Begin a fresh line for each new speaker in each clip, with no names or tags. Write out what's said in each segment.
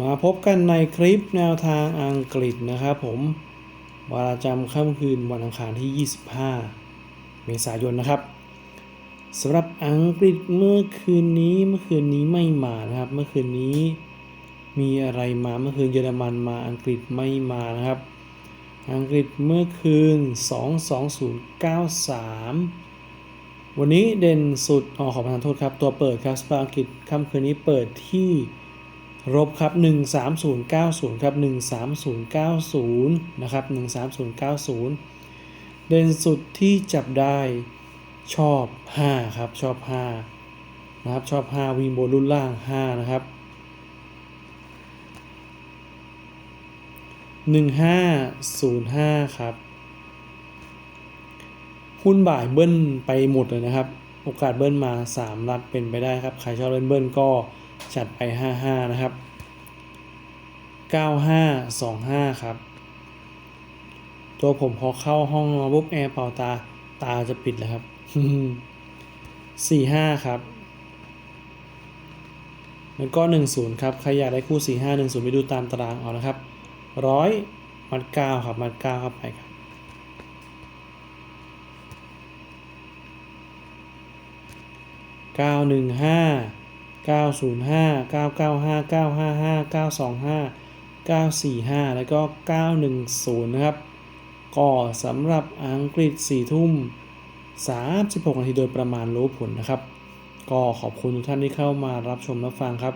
มาพบกันในคลิปแนวทางอังกฤษนะครับผมวาระจำค่ำคืนวันอังคารที่ 25 เมษายนนะครับสำหรับอังกฤษเมื่อคืนนี้เมื่อคืนนี้ไม่มานะครับ เมื่อคืนนี้มีอะไรมาเมื่อคืนเยอรมันมาอังกฤษไม่มานะครับ อังกฤษเมื่อคืน 22093 วันนี้เด่นสุดอ๋อขอประทานโทษครับ ตัวเปิดครับสปาอังกฤษค่ำคืนนี้เปิดที่ ลบครับ 13090 ครับ 13090 นะครับ 13090 เด่นสุดที่จับได้ชอบ 5 ครับ ชอบ 5 นะครับ ชอบ 5 วิ่งบนรุ่นล่าง 5 นะครับ 1505 ครับ หุ้นบ่ายเบิ้ลไปหมดเลยนะครับ โอกาสเบิ้ลมา3รัดเป็นไปได้ครับ ใครชอบเล่นเบิ้ลก็จัดไป 55 นะครับ 9525 ครับ ตัวผมพอเข้าห้องมาปุ๊บแอร์เป่าตาตาจะปิดแล้วครับ 45 ครับ แล้วก็ 10 ครับ ใครอยากได้คู่ 45 10 ไปดูตามตารางเอานะครับร้อยมัด 9 ครับ มัด9เข้าไปครับ 915 905 995 955 925 945 แล้วก็ 910 นะครับ ก็สำหรับอังกฤษ 4 ทุ่ม 36 นาทีโดยประมาณรู้ผลนะครับ ก็ขอบคุณทุกท่านที่เข้ามารับชมรับฟังครับ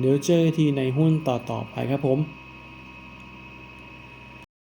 เดี๋ยวเจอทีในหุ้นต่อ ๆ ไปครับผม